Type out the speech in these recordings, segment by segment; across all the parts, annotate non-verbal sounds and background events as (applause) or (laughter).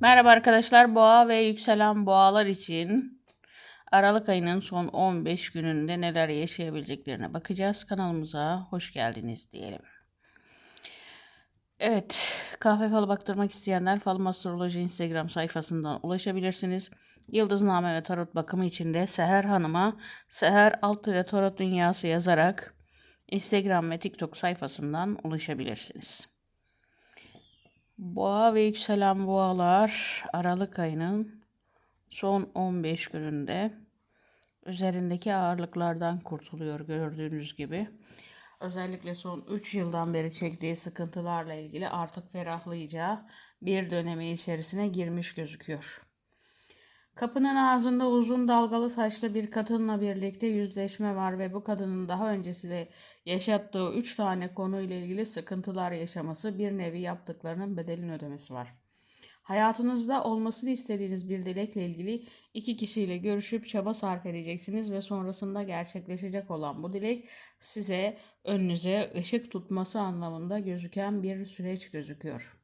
Merhaba arkadaşlar. Boğa ve yükselen boğalar için Aralık ayının son 15 gününde neler yaşayabileceklerine bakacağız. Kanalımıza hoş geldiniz diyelim. Evet, kahve falı baktırmak isteyenler Falım Astroloji Instagram sayfasından ulaşabilirsiniz. Yıldızname ve tarot bakımı için de Seher Hanım'a Seher Altı Tarot Dünyası yazarak Instagram ve TikTok sayfasından ulaşabilirsiniz. Boğa ve yükselen boğalar Aralık ayının son 15 gününde üzerindeki ağırlıklardan kurtuluyor gördüğünüz gibi. Özellikle son 3 yıldan beri çektiği sıkıntılarla ilgili artık ferahlayacağı bir dönemin içerisine girmiş gözüküyor. Kapının ağzında uzun dalgalı saçlı bir kadınla birlikte yüzleşme var ve bu kadının daha önce size yaşattığı üç tane konuyla ilgili sıkıntılar yaşaması bir nevi yaptıklarının bedelini ödemesi var. Hayatınızda olmasını istediğiniz bir dilekle ilgili iki kişiyle görüşüp çaba sarf edeceksiniz ve sonrasında gerçekleşecek olan bu dilek size önünüze ışık tutması anlamında gözüken bir süreç gözüküyor.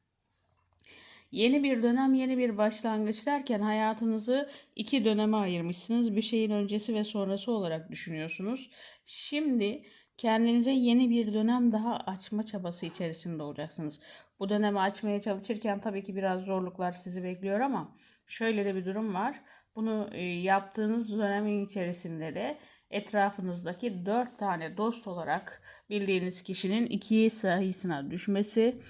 Yeni bir dönem, yeni bir başlangıç derken hayatınızı iki döneme ayırmışsınız. Bir şeyin öncesi ve sonrası olarak düşünüyorsunuz. Şimdi kendinize yeni bir dönem daha açma çabası içerisinde olacaksınız. Bu dönemi açmaya çalışırken tabii ki biraz zorluklar sizi bekliyor ama şöyle de bir durum var. Bunu e, yaptığınız dönemin içerisinde de etrafınızdaki dört tane dost olarak bildiğiniz kişinin iki sayısına düşmesi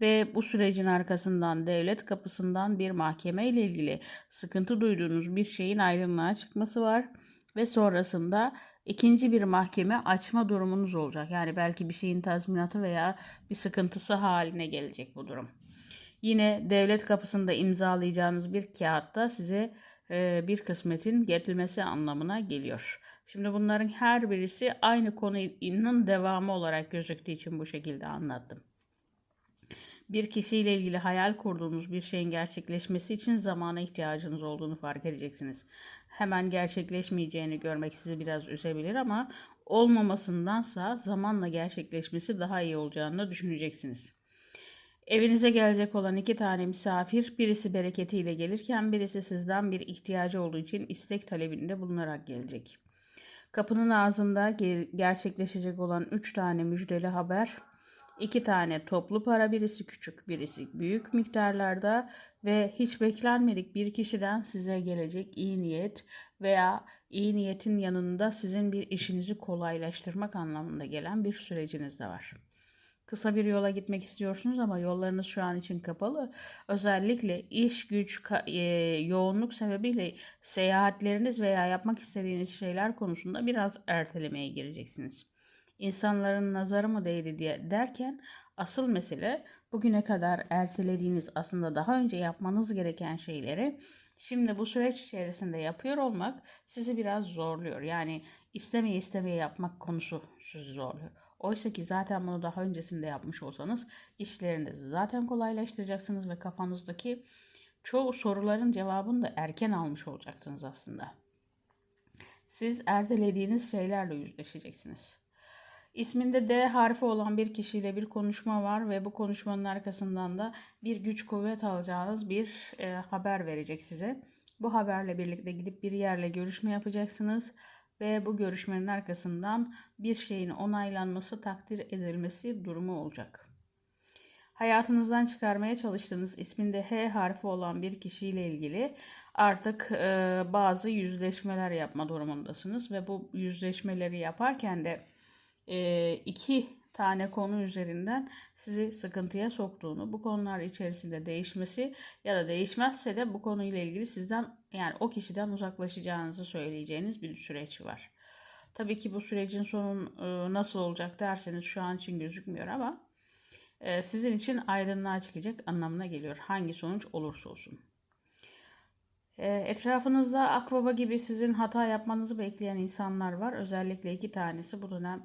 ve bu sürecin arkasından devlet kapısından bir mahkeme ile ilgili sıkıntı duyduğunuz bir şeyin aydınlığa çıkması var ve sonrasında ikinci bir mahkeme açma durumunuz olacak. Yani belki bir şeyin tazminatı veya bir sıkıntısı haline gelecek bu durum. Yine devlet kapısında imzalayacağınız bir kağıtta size e, bir kısmetin getirilmesi anlamına geliyor. Şimdi bunların her birisi aynı konunun devamı olarak gözüktüğü için bu şekilde anlattım. Bir kişiyle ilgili hayal kurduğunuz bir şeyin gerçekleşmesi için zamana ihtiyacınız olduğunu fark edeceksiniz. Hemen gerçekleşmeyeceğini görmek sizi biraz üzebilir ama olmamasındansa zamanla gerçekleşmesi daha iyi olacağını düşüneceksiniz. Evinize gelecek olan iki tane misafir birisi bereketiyle gelirken birisi sizden bir ihtiyacı olduğu için istek talebinde bulunarak gelecek. Kapının ağzında gerçekleşecek olan üç tane müjdeli haber İki tane toplu para birisi küçük birisi büyük miktarlarda ve hiç beklenmedik bir kişiden size gelecek iyi niyet veya iyi niyetin yanında sizin bir işinizi kolaylaştırmak anlamında gelen bir süreciniz de var. Kısa bir yola gitmek istiyorsunuz ama yollarınız şu an için kapalı. Özellikle iş, güç, e, yoğunluk sebebiyle seyahatleriniz veya yapmak istediğiniz şeyler konusunda biraz ertelemeye gireceksiniz insanların nazarı mı değdi diye derken asıl mesele bugüne kadar ertelediğiniz aslında daha önce yapmanız gereken şeyleri şimdi bu süreç içerisinde yapıyor olmak sizi biraz zorluyor. Yani istemeye istemeye yapmak konusu sizi zorluyor. Oysa ki zaten bunu daha öncesinde yapmış olsanız işlerinizi zaten kolaylaştıracaksınız ve kafanızdaki çoğu soruların cevabını da erken almış olacaksınız aslında. Siz ertelediğiniz şeylerle yüzleşeceksiniz. İsminde D harfi olan bir kişiyle bir konuşma var ve bu konuşmanın arkasından da bir güç kuvvet alacağınız bir e, haber verecek size. Bu haberle birlikte gidip bir yerle görüşme yapacaksınız ve bu görüşmenin arkasından bir şeyin onaylanması, takdir edilmesi durumu olacak. Hayatınızdan çıkarmaya çalıştığınız isminde H harfi olan bir kişiyle ilgili artık e, bazı yüzleşmeler yapma durumundasınız ve bu yüzleşmeleri yaparken de iki tane konu üzerinden sizi sıkıntıya soktuğunu, bu konular içerisinde değişmesi ya da değişmezse de bu konuyla ilgili sizden yani o kişiden uzaklaşacağınızı söyleyeceğiniz bir süreç var. Tabii ki bu sürecin sonu e, nasıl olacak derseniz şu an için gözükmüyor ama sizin için aydınlığa çıkacak anlamına geliyor. Hangi sonuç olursa olsun. Etrafınızda akbaba gibi sizin hata yapmanızı bekleyen insanlar var. Özellikle iki tanesi bu dönem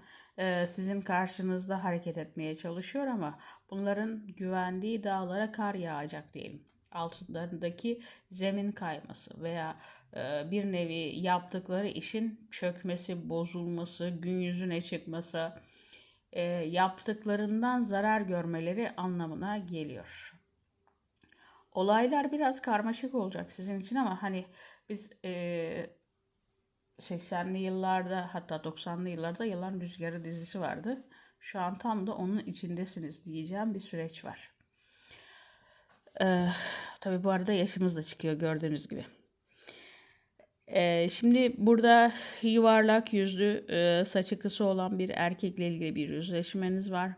sizin karşınızda hareket etmeye çalışıyor ama bunların güvendiği dağlara kar yağacak diyelim. Altlarındaki zemin kayması veya e, bir nevi yaptıkları işin çökmesi, bozulması, gün yüzüne çıkması, yaptıklarından zarar görmeleri anlamına geliyor. Olaylar biraz karmaşık olacak sizin için ama hani biz 80'li yıllarda hatta 90'lı yıllarda Yılan Rüzgarı dizisi vardı. Şu an tam da onun içindesiniz diyeceğim bir süreç var. Ee, tabii bu arada yaşımız da çıkıyor gördüğünüz gibi. Ee, şimdi burada yuvarlak yüzlü e, saçı kısa olan bir erkekle ilgili bir yüzleşmeniz var.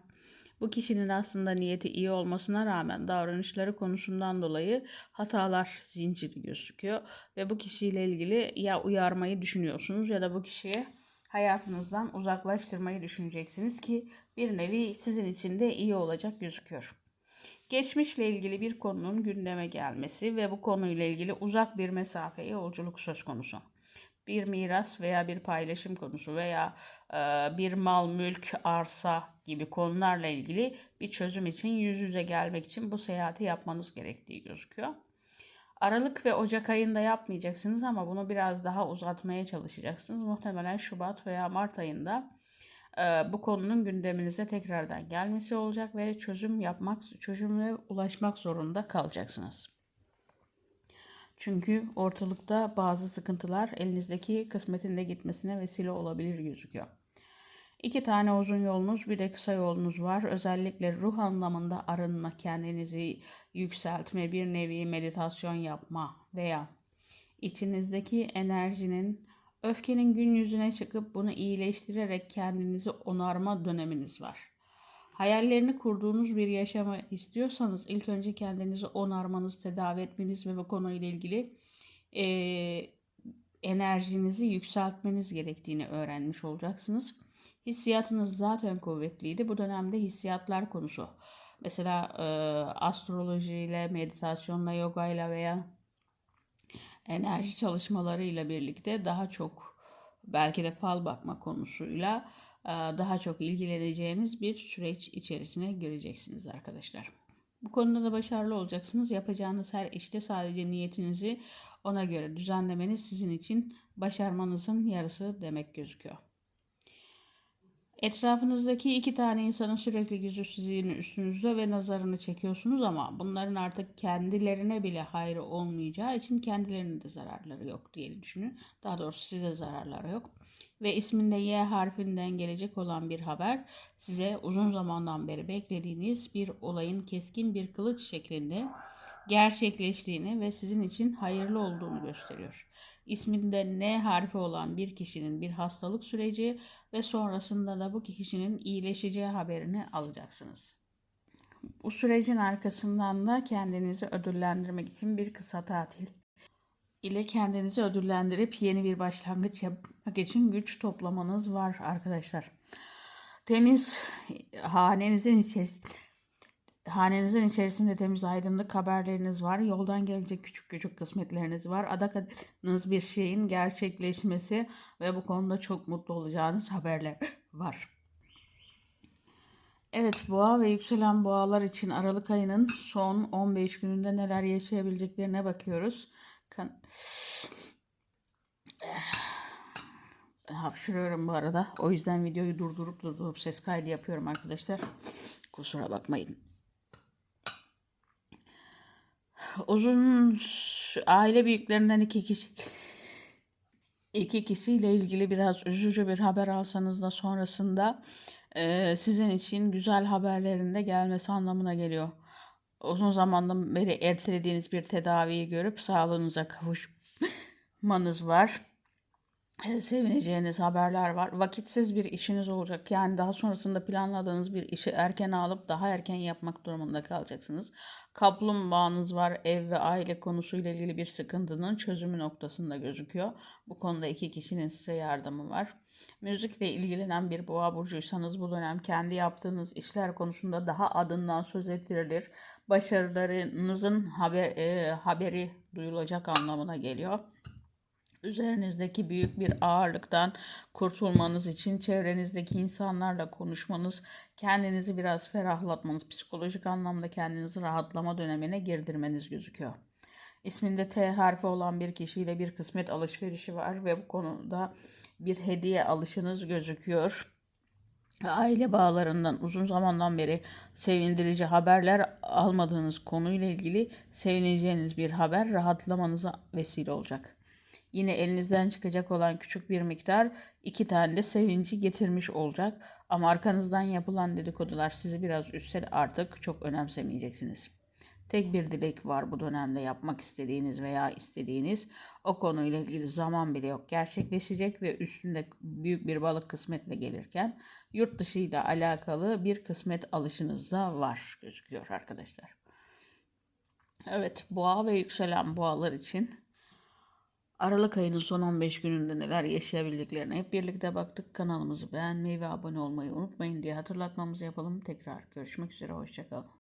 Bu kişinin aslında niyeti iyi olmasına rağmen davranışları konusundan dolayı hatalar zinciri gözüküyor. Ve bu kişiyle ilgili ya uyarmayı düşünüyorsunuz ya da bu kişiye hayatınızdan uzaklaştırmayı düşüneceksiniz ki bir nevi sizin için de iyi olacak gözüküyor. Geçmişle ilgili bir konunun gündeme gelmesi ve bu konuyla ilgili uzak bir mesafeye yolculuk söz konusu. Bir miras veya bir paylaşım konusu veya e, bir mal, mülk, arsa gibi konularla ilgili bir çözüm için yüz yüze gelmek için bu seyahati yapmanız gerektiği gözüküyor. Aralık ve Ocak ayında yapmayacaksınız ama bunu biraz daha uzatmaya çalışacaksınız. Muhtemelen Şubat veya Mart ayında e, bu konunun gündeminize tekrardan gelmesi olacak ve çözüm yapmak, çözüme ulaşmak zorunda kalacaksınız. Çünkü ortalıkta bazı sıkıntılar elinizdeki kısmetinde gitmesine vesile olabilir gözüküyor. İki tane uzun yolunuz bir de kısa yolunuz var. Özellikle ruh anlamında arınma, kendinizi yükseltme, bir nevi meditasyon yapma veya içinizdeki enerjinin, öfkenin gün yüzüne çıkıp bunu iyileştirerek kendinizi onarma döneminiz var. Hayallerini kurduğunuz bir yaşamı istiyorsanız ilk önce kendinizi onarmanız, tedavi etmeniz ve bu konuyla ilgili e, enerjinizi yükseltmeniz gerektiğini öğrenmiş olacaksınız. Hissiyatınız zaten kuvvetliydi. Bu dönemde hissiyatlar konusu. Mesela e, astrolojiyle, meditasyonla, yogayla veya enerji çalışmalarıyla birlikte daha çok belki de fal bakma konusuyla daha çok ilgileneceğiniz bir süreç içerisine gireceksiniz arkadaşlar. Bu konuda da başarılı olacaksınız. Yapacağınız her işte sadece niyetinizi ona göre düzenlemeniz sizin için başarmanızın yarısı demek gözüküyor. Etrafınızdaki iki tane insanın sürekli yüzü sizin üstünüzde ve nazarını çekiyorsunuz ama bunların artık kendilerine bile hayrı olmayacağı için kendilerine de zararları yok diye düşünün. Daha doğrusu size zararları yok. Ve isminde Y harfinden gelecek olan bir haber size uzun zamandan beri beklediğiniz bir olayın keskin bir kılıç şeklinde gerçekleştiğini ve sizin için hayırlı olduğunu gösteriyor. İsminde N harfi olan bir kişinin bir hastalık süreci ve sonrasında da bu kişinin iyileşeceği haberini alacaksınız. Bu sürecin arkasından da kendinizi ödüllendirmek için bir kısa tatil ile kendinizi ödüllendirip yeni bir başlangıç yapmak için güç toplamanız var arkadaşlar. Temiz hanenizin içerisinde Hanenizin içerisinde temiz aydınlık haberleriniz var. Yoldan gelecek küçük küçük kısmetleriniz var. Adakadığınız bir şeyin gerçekleşmesi ve bu konuda çok mutlu olacağınız haberler (laughs) var. Evet boğa ve yükselen boğalar için Aralık ayının son 15 gününde neler yaşayabileceklerine bakıyoruz. Kan (sighs) Hapşırıyorum bu arada. O yüzden videoyu durdurup durdurup ses kaydı yapıyorum arkadaşlar. Kusura bakmayın uzun aile büyüklerinden iki kişi iki kişiyle ilgili biraz üzücü bir haber alsanız da sonrasında e, sizin için güzel haberlerin de gelmesi anlamına geliyor. Uzun zamandan beri ertelediğiniz bir tedaviyi görüp sağlığınıza kavuşmanız var. E, sevineceğiniz haberler var. Vakitsiz bir işiniz olacak. Yani daha sonrasında planladığınız bir işi erken alıp daha erken yapmak durumunda kalacaksınız. Kaplumbağanız var. Ev ve aile konusuyla ilgili bir sıkıntının çözümü noktasında gözüküyor. Bu konuda iki kişinin size yardımı var. Müzikle ilgilenen bir boğa burcuysanız bu dönem kendi yaptığınız işler konusunda daha adından söz ettirilir. Başarılarınızın haber, e, haberi duyulacak anlamına geliyor. Üzerinizdeki büyük bir ağırlıktan kurtulmanız için çevrenizdeki insanlarla konuşmanız, kendinizi biraz ferahlatmanız, psikolojik anlamda kendinizi rahatlama dönemine girdirmeniz gözüküyor. İsminde T harfi olan bir kişiyle bir kısmet alışverişi var ve bu konuda bir hediye alışınız gözüküyor. aile bağlarından uzun zamandan beri sevindirici haberler almadığınız konuyla ilgili sevineceğiniz bir haber rahatlamanıza vesile olacak. Yine elinizden çıkacak olan küçük bir miktar iki tane de sevinci getirmiş olacak. Ama arkanızdan yapılan dedikodular sizi biraz de artık çok önemsemeyeceksiniz. Tek bir dilek var bu dönemde yapmak istediğiniz veya istediğiniz o konuyla ilgili zaman bile yok. Gerçekleşecek ve üstünde büyük bir balık kısmetle gelirken yurt dışıyla alakalı bir kısmet alışınız da var gözüküyor arkadaşlar. Evet boğa ve yükselen boğalar için Aralık ayının son 15 gününde neler yaşayabildiklerine hep birlikte baktık. Kanalımızı beğenmeyi ve abone olmayı unutmayın diye hatırlatmamızı yapalım. Tekrar görüşmek üzere. Hoşçakalın.